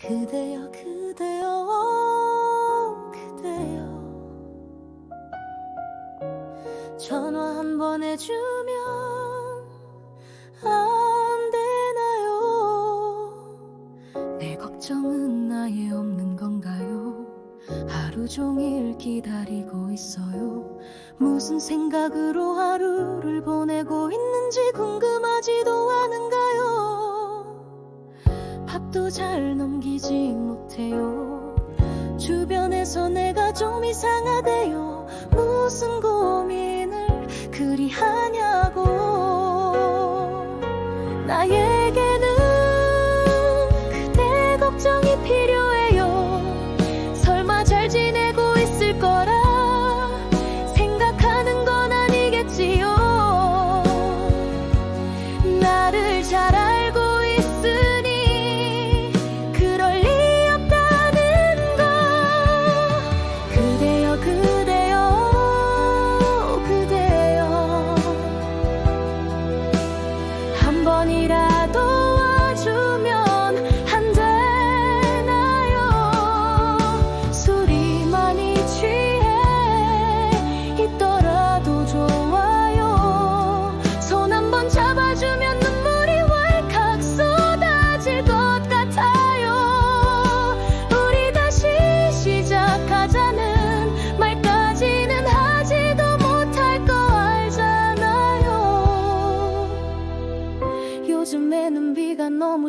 그대여 그대여 그대여. 전화 한 번 해주면 안 되나요? 내 걱정은 아예 없는 건가요? 하루 종일 기다리고 있어요. 무슨 생각으로 하루를 보내고 있는지 궁금하지도 않은가요 밥도 잘 넘기지 못해요. 주변에서 내가 좀 이상하대요. 무슨 고민을 그리 하냐고. 나에 한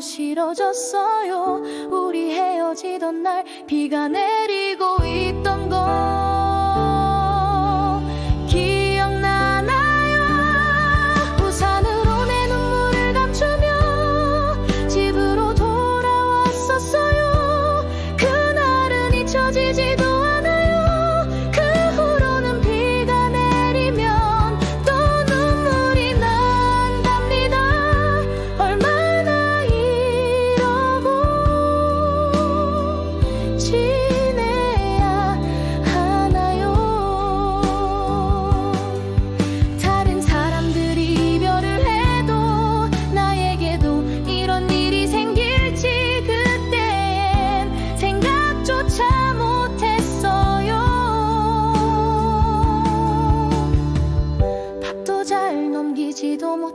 싫어졌어요. 우리 헤어지던 날 비가 내리고 있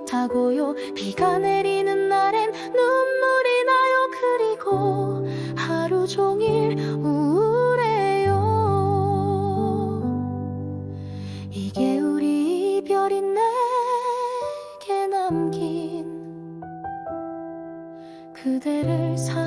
못하고요. 비가 내리는 날엔 눈물이 나요. 그리고 하루 종일 우울해요. 이게 우리 이별이 내게 남긴 그대를 사